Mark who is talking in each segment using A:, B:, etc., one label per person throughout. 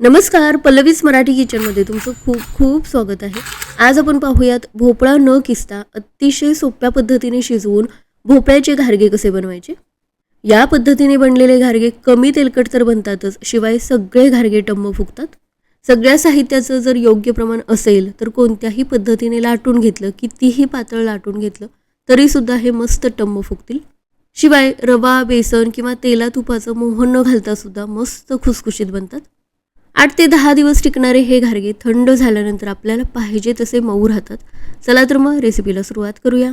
A: नमस्कार पल्लवीस मराठी किचनमध्ये तुमचं खूप खूप स्वागत आहे. आज आपण पाहूयात भोपळा न किसता अतिशय सोप्या पद्धतीने शिजवून भोपळ्याचे घारगे कसे बनवायचे? या पद्धतीने बनलेले घारगे कमी तेलकट तर बनतातच शिवाय सगळे घारगे टम्म फुगतात. सगळ्या साहित्याचं जर योग्य प्रमाण असेल तर कोणत्याही पद्धतीने लाटून घेतलं कितीही पातळ लाटून घेतलं तरीसुद्धा हे मस्त टम्म फुगतील. शिवाय रवा बेसन किंवा तेला तुपाचं मोहन न घालता सुद्धा मस्त खुसखुशीत बनतात. आठ ते दहा दिवस टिकणारे हे घारगे थंड झाल्यानंतर आपल्याला पाहिजे तसे मऊ राहतात. चला तर मग रेसिपीला सुरुवात करूया.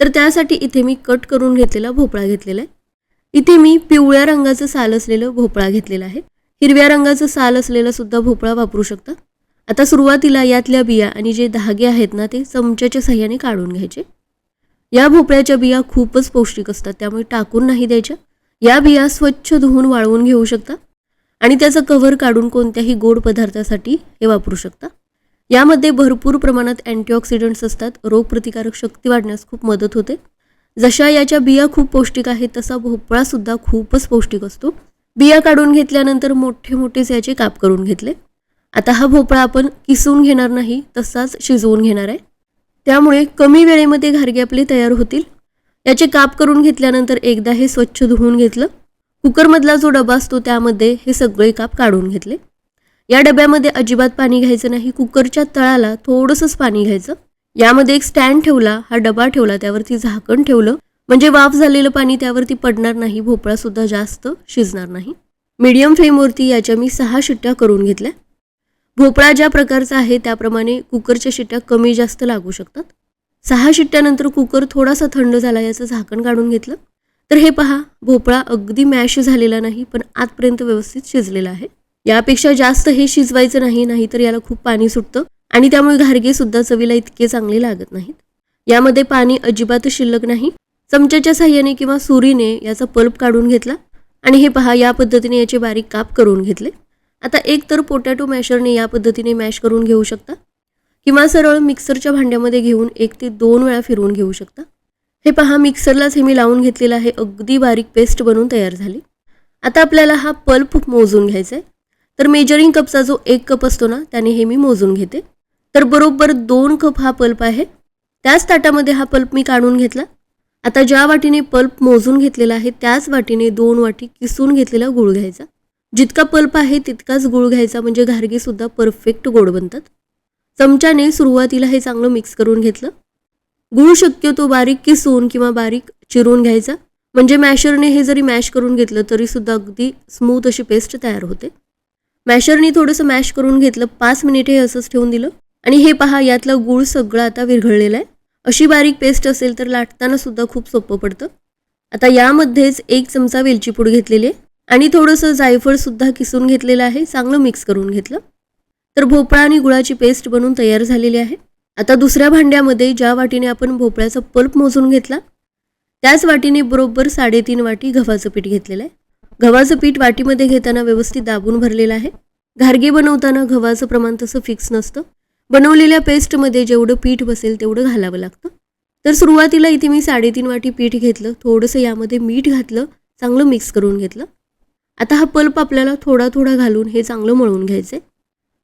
A: तर त्यासाठी इथे मी कट करून घेतलेला भोपळा घेतलेला आहे. इथे मी पिवळ्या रंगाचं साल असलेलं भोपळा घेतलेला आहे. हिरव्या रंगाचं साल असलेला सुद्धा भोपळा वापरू शकता. आता सुरुवातीला यातल्या बिया आणि जे धागे आहेत ना ते चमच्याच्या सहाय्याने काढून घ्यायचे. या भोपळ्याच्या बिया खूपच पौष्टिक असतात त्यामुळे टाकून नाही द्यायच्या. या बिया स्वच्छ धुवून वाळवून घेऊ शकता. आणि त्याचं कव्हर काढून कोणत्याही गोड पदार्थासाठी हे वापरू शकता. यामध्ये भरपूर प्रमाणात अँटीऑक्सिडंट्स असतात. रोगप्रतिकारक शक्ती वाढण्यास खूप मदत होते. जशा याच्या बिया खूप पौष्टिक आहेत तसा भोपळासुद्धा खूपच पौष्टिक असतो. बिया काढून घेतल्यानंतर मोठे मोठेच याचे काप करून घेतले. आता हा भोपळा आपण किसून घेणार नाही तसाच शिजवून घेणार आहे. त्यामुळे कमी वेळेमध्ये घारगे आपले तयार होतील. याचे काप करून घेतल्यानंतर एकदा हे स्वच्छ धुवून घेतलं. कुकरमधला जो डबा असतो त्यामध्ये हे सगळे काप काढून घेतले. या डब्यामध्ये अजिबात पाणी घ्यायचं नाही कुकरच्या तळाला थोडंसंच पाणी घ्यायचं. यामध्ये एक स्टँड ठेवला हा डबा ठेवला त्यावरती झाकण ठेवलं. म्हणजे वाफ झालेलं पाणी त्यावरती पडणार नाही भोपळा सुद्धा जास्त शिजणार नाही. मीडियम फ्लेमवरती याच्या मी सहा शिट्ट्या करून घेतल्या. भोपळा ज्या प्रकारचा आहे त्याप्रमाणे कुकरच्या शिट्ट्या कमी जास्त लागू शकतात. सहा शिट्ट्यानंतर कुकर थोडासा थंड झाला याचं झाकण काढून घेतलं. तर हे पहा भोपळा अगदी मॅश झालेला नाही पण आतपर्यंत व्यवस्थित शिजलेला आहे. यापेक्षा जास्त हे शिजवायचं नाही नाहीतर याला खूप पाणी सुटतं आणि त्यामुळे घारगे सुद्धा चवीला इतके चांगले लागत नाहीत. यामध्ये पाणी अजिबात शिल्लक नाही. चमच्याच्या साह्याने किंवा सुरीने याचा पल्प काढून घेतला आणि हे पहा या पद्धतीने याचे बारीक काप करून घेतले. आता एक तर पोटॅटो मॅशरने या पद्धतीने मॅश करून घेऊ शकता किंवा सरळ मिक्सरच्या भांड्यामध्ये घेऊन एक ते दोन वेळा फिरवून घेऊ शकता. हे पहा मिक्सरलाच हे मी लावून घेतलेलं आहे. अगदी बारीक पेस्ट बनवून तयार झाली. आता आपल्याला हा पल्प मोजून घ्यायचा आहे. तर मेजरिंग कपचा जो एक कप असतो ना त्याने हे मी मोजून घेते. तर बरोबर दोन कप हा पल्प आहे. त्याच ताटामध्ये हा पल्प मी काढून घेतला. आता ज्या वाटीने पल्प मोजून घेतलेला आहे त्याच वाटीने दोन वाटी किसून घेतलेला गुळ घ्यायचा. जितका पल्प आहे तितकाच गुळ घ्यायचा. म्हणजे घारगेसुद्धा परफेक्ट गोड बनतात. चमच्याने सुरुवातीला हे चांगलं मिक्स करून घेतलं. गुळ शक्यतो बारीक किसून किंवा बारीक चिरून घ्यायचा. म्हणजे मॅशरने हे जरी मॅश करून घेतलं तरी सुद्धा अगदी स्मूथ अशी पेस्ट तयार होते. मॅशरने थोडंसं मॅश करून घेतलं पाच मिनिटे हे असंच ठेवून दिलं. आणि हे पहा यातलं गुळ सगळं आता विरघळलेलं आहे. अशी बारीक पेस्ट असेल तर लाटताना सुद्धा खूप सोपं पडतं. आता यामध्येच एक चमचा वेलची पूड घेतलेली आहे. आणि थोडंसं जायफळ सुद्धा किसून घेतलेलं आहे. चांगलं मिक्स करून घेतलं. तर भोपळा आणि गुळाची पेस्ट बनवून तयार झालेली आहे. आता दुसऱ्या भांड्यामध्ये ज्या वाटीने आपण भोपळ्याचा पल्प मोजून घेतला त्याच वाटीने बरोबर साडेतीन वाटी गव्हाचं पीठ घेतलेलं आहे. गव्हाचं पीठ वाटीमध्ये घेताना व्यवस्थित दाबून भरलेलं आहे. घारगे बनवताना गव्हाचं प्रमाण तसं फिक्स नसतं. बनवलेल्या पेस्टमध्ये जेवढं पीठ बसेल तेवढं घालावं लागतं. तर सुरुवातीला इथे मी साडेतीन वाटी पीठ घेतलं थोडंसं यामध्ये मीठ घातलं चांगलं मिक्स करून घेतलं. आता हा पल्प आपल्याला थोडा थोडा घालून हे चांगलं मळून घ्यायचं आहे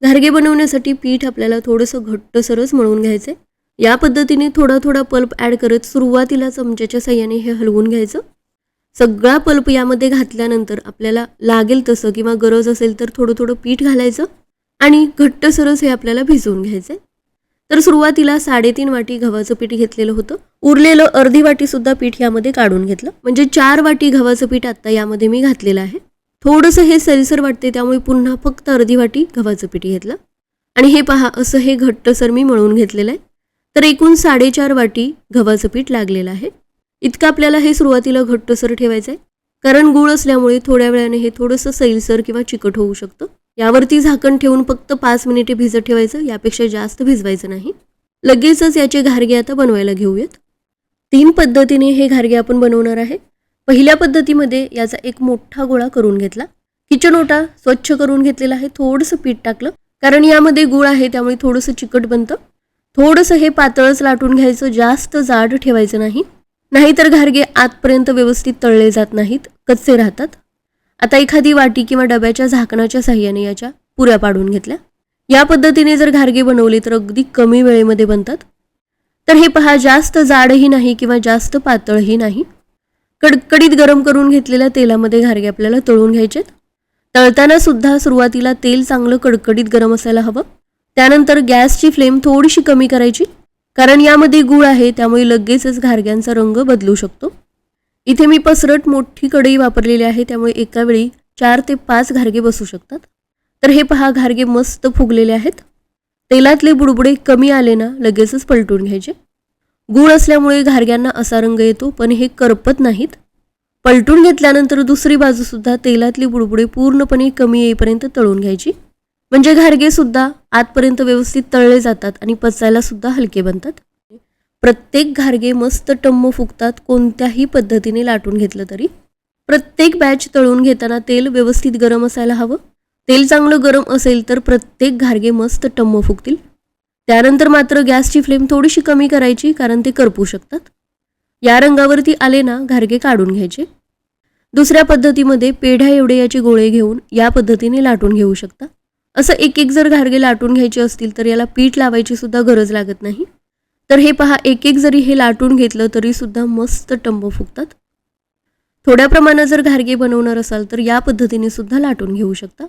A: घारगे बनवण्यासाठी पीठ आपल्याला थोडंसं घट्टसरच मळून घ्यायचं आहे या पद्धतीने थोडा थोडा पल्प ॲड करत सुरुवातीला चमच्याच्या सहाय्याने हे हलवून घ्यायचं. सगळा पल्प यामध्ये घातल्यानंतर आपल्याला लागेल तसं किंवा गरज असेल तर थोडं थोडं पीठ घालायचं आणि घट्टसरच हे आपल्याला भिजवून घ्यायचं आहे तर सुरुवातीला साडेतीन वाटी गव्हाचं पीठ घेतलेलं होतं. उरलेलं अर्धी वाटीसुद्धा पीठ यामध्ये काढून घेतलं. म्हणजे चार वाटी गव्हाचं पीठ आत्ता यामध्ये मी घातलेलं आहे. थोडंसं हे सरीसर वाटते त्यामुळे पुन्हा फक्त अर्धी वाटी गव्हाचं पीठ घेतलं. आणि हे पहा असं हे घट्टसर मी मळून घेतलेलं आहे. तर एकूण साडेचार वाटी गव्हाचं पीठ लागलेलं आहे. इतकं आपल्याला हे सुरुवातीला घट्टसर ठेवायचं आहे कारण गूळ असल्यामुळे थोड्या वेळाने हे थोडंसं सैलसर किंवा चिकट होऊ शकतं. यावरती झाकण ठेवून फक्त पाच मिनिटे भिजत ठेवायचं यापेक्षा जास्त भिजवायचं नाही. लगेचच याचे घारगे आता बनवायला घेऊयात. तीन पद्धतीने हे घारगे आपण बनवणार आहे. पहिल्या पद्धतीमध्ये याचा एक मोठा गोळा करून घेतला. किचन ओटा स्वच्छ करून घेतलेला आहे. थोडंसं पीठ टाकलं. कारण यामध्ये गुळ आहे त्यामुळे थोडंसं चिकट बनतं. थोडंसं हे पातळच लाटून घ्यायचं. जास्त जाड ठेवायचं नाही. नाहीतर घारगे आतपर्यंत व्यवस्थित तळले जात नाहीत. कच्चे राहतात. आता एखादी वाटी किंवा डब्याच्या झाकणाच्या साह्याने याच्या पुऱ्या पाडून घेतल्या. या पद्धतीने जर घारगे बनवले तर अगदी कमी वेळेमध्ये बनतात. तर हे पहा जास्त जाडही नाही किंवा जास्त पातळही नाही. कडकडीत गरम करून घेतलेल्या तेलामध्ये घारगे आपल्याला तळून घ्यायचेत. तळताना सुद्धा सुरुवातीला तेल चांगलं कडकडीत गरम असायला हवं. त्यानंतर गॅसची फ्लेम थोडीशी कमी करायची. कारण यामध्ये गूळ आहे त्यामुळे लगेचच घारग्यांचा रंग बदलू शकतो. इथे मी पसरट मोठी कढई वापरलेली आहे त्यामुळे एका वेळी चार ते पाच घारगे बसू शकतात. तर हे पहा घारगे मस्त फुगलेले आहेत. तेलातले बुडबुडे कमी आले ना लगेचच पलटून घ्यायचे. गूळ असल्यामुळे घारग्यांना असा रंग येतो पण हे करपत नाहीत. पलटून घेतल्यानंतर दुसरी बाजूसुद्धा तेलातली बुडबुडे पूर्णपणे कमी येईपर्यंत तळून घ्यायची. म्हणजे घारगे सुद्धा आतपर्यंत व्यवस्थित तळले जातात आणि पचायला सुद्धा हलके बनतात. प्रत्येक घारगे मस्त टम्म फुगतात कोणत्याही पद्धतीने लाटून घेतलं तरी. प्रत्येक बॅच तळून घेताना तेल व्यवस्थित गरम असायला हवं. तेल चांगलं गरम असेल तर प्रत्येक घारगे मस्त टम्म फुगतील. त्यानंतर मात्र गॅसची फ्लेम थोडीशी कमी करायची कारण ते करपू शकतात. या रंगावरती आले ना घारगे काढून घ्यायचे. दुसऱ्या पद्धतीमध्ये पेढ्या एवढे याचे गोळे घेऊन या पद्धतीने लाटून घेऊ शकता. असं एक एक जर घारगे लाटून घ्यायचे असतील तर याला पीठ लावायची सुद्धा गरज लागत नाही. तर हे पहा एक एक जरी हे लाटून घेतलं तरी सुद्धा मस्त टंब फुगतात. थोड्या प्रमाणात जर घारगे बनवणार असाल तर या पद्धतीने सुद्धा लाटून घेऊ शकता.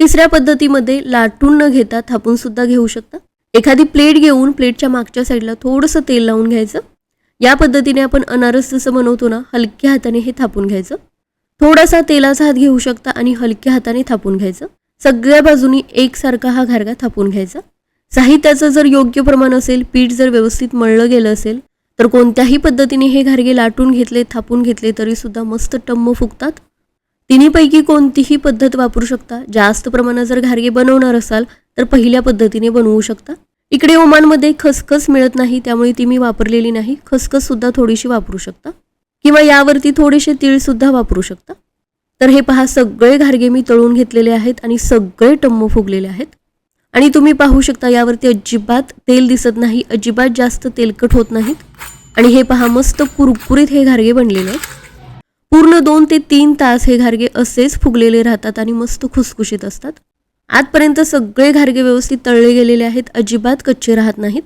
A: तिसऱ्या पद्धतीमध्ये लाटून न घेता थापून सुद्धा घेऊ शकता. एखादी प्लेट घेऊन प्लेटच्या मागच्या साईडला थोडंसं तेल लावून घ्यायचं. या पद्धतीने आपण अनारस जसं बनवतो ना हलक्या हाताने हे थापून घ्यायचं. थोडासा तेलाचा हात घेऊ शकता आणि हलक्या हाताने थापून घ्यायचं. सगळ्या बाजूनी एकसारखा हा घारगा थापून घ्यायचा. साहित्याचं जर योग्य प्रमाण असेल पीठ जर व्यवस्थित मळलं गेलं असेल तर कोणत्याही पद्धतीने हे घारगे लाटून घेतले थापून घेतले तरी सुद्धा मस्त टम्म फुगतात. तिन्हीपैकी कोणतीही पद्धत वापरू शकता. जास्त प्रमाणात जर घारगे बनवणार असाल तर पहिल्या पद्धतीने बनवू शकता. इकडे ओमानमध्ये खसखस मिळत नाही त्यामुळे ती मी वापरलेली नाही. खसखस सुद्धा थोडीशी वापरू शकता. किंवा यावरती थोडेसे तीळ सुद्धा वापरू शकता. तर हे पहा सगळे घारगे मी तळून घेतलेले आहेत आणि सगळे टम्म फुगलेले आहेत. आणि तुम्ही पाहू शकता यावरती अजिबात तेल दिसत नाही अजिबात जास्त तेलकट होत नाहीत. आणि हे पहा मस्त कुरकुरीत हे घारगे बनलेले आहेत. पूर्ण दोन ते तीन तास हे घारगे असेच फुगलेले राहतात आणि मस्त खुसखुशीत असतात. आजपर्यंत सगळे घारगे व्यवस्थित तळले गेलेले आहेत अजिबात कच्चे राहत नाहीत.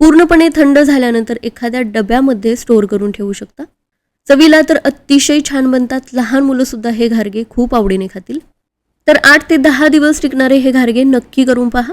A: पूर्णपणे थंड झाल्यानंतर एखाद्या डब्यामध्ये स्टोअर करून ठेवू शकता. चवीला तर अतिशय छान बनतात लहान मुलं सुद्धा हे घारगे खूप आवडीने खातील. तर आठ ते दहा दिवस टिकणारे हे घारगे नक्की करून पहा.